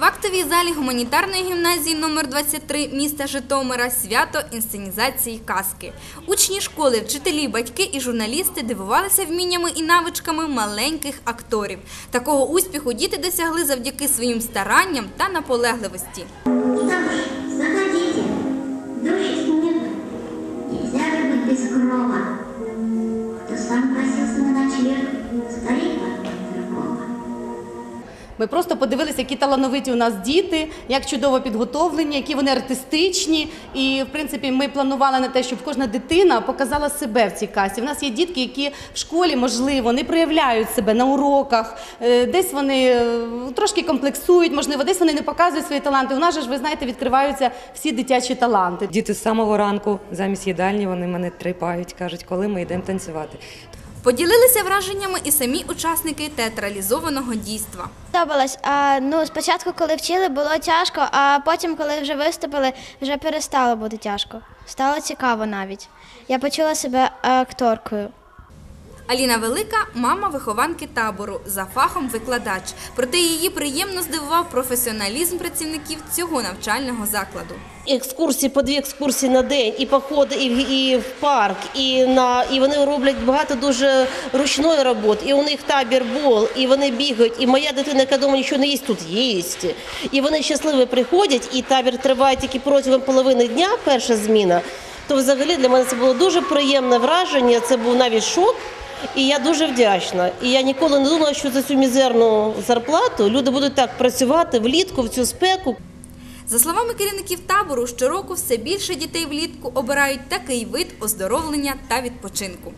В актовій залі гуманітарної гімназії номер 23 міста Житомира свято інсценізації казки. Учні школи, вчителі, батьки і журналісти дивувалися вміннями і навичками маленьких акторів. Такого успіху діти досягли завдяки своїм старанням та наполегливості. Кто сам просился на ночлег, скорее. Ми просто подивилися, які талановиті у нас діти, як чудово підготовлені, які вони артистичні. І в принципі, ми планували на те, щоб кожна дитина показала себе в цій касі. У нас є дітки, які в школі можливо не проявляють себе на уроках, е, десь вони е, трошки комплексують, можливо, десь вони не показують свої таланти. У нас же ж ви знаєте, відкриваються всі дитячі таланти. Діти з самого ранку замість їдальні вони мене трипають, кажуть, коли ми йдемо танцювати. Поділилися враженнями і самі учасники театралізованого дійства. Подобалось. А, ну, спочатку, коли вчили, було тяжко, а потім, коли вже виступили, вже перестало бути тяжко. Стало цікаво навіть. Я почула себе акторкою. Аліна Велика мама вихованки табору, за фахом викладач. Проте її приємно здивував професіоналізм працівників цього навчального закладу. екскурсії по дві екскурсії на день, і походи, і в, парк, і на і вони роблять багато дуже ручної роботи. І у них табір бол, і вони бігають. І моя дитина, яка дома нічого не їсть, тут їсть. І вони щасливі приходять, і табір триває тільки протягом половини дня, перша зміна. То взагалі для мене це було дуже приємне враження. Це був навіть шок. І я дуже вдячна. І я ніколи не думала, що за цю мізерну зарплату люди будуть так працювати влітку в цю спеку. За словами керівників табору, щороку все більше дітей влітку обирають такий вид оздоровлення та відпочинку.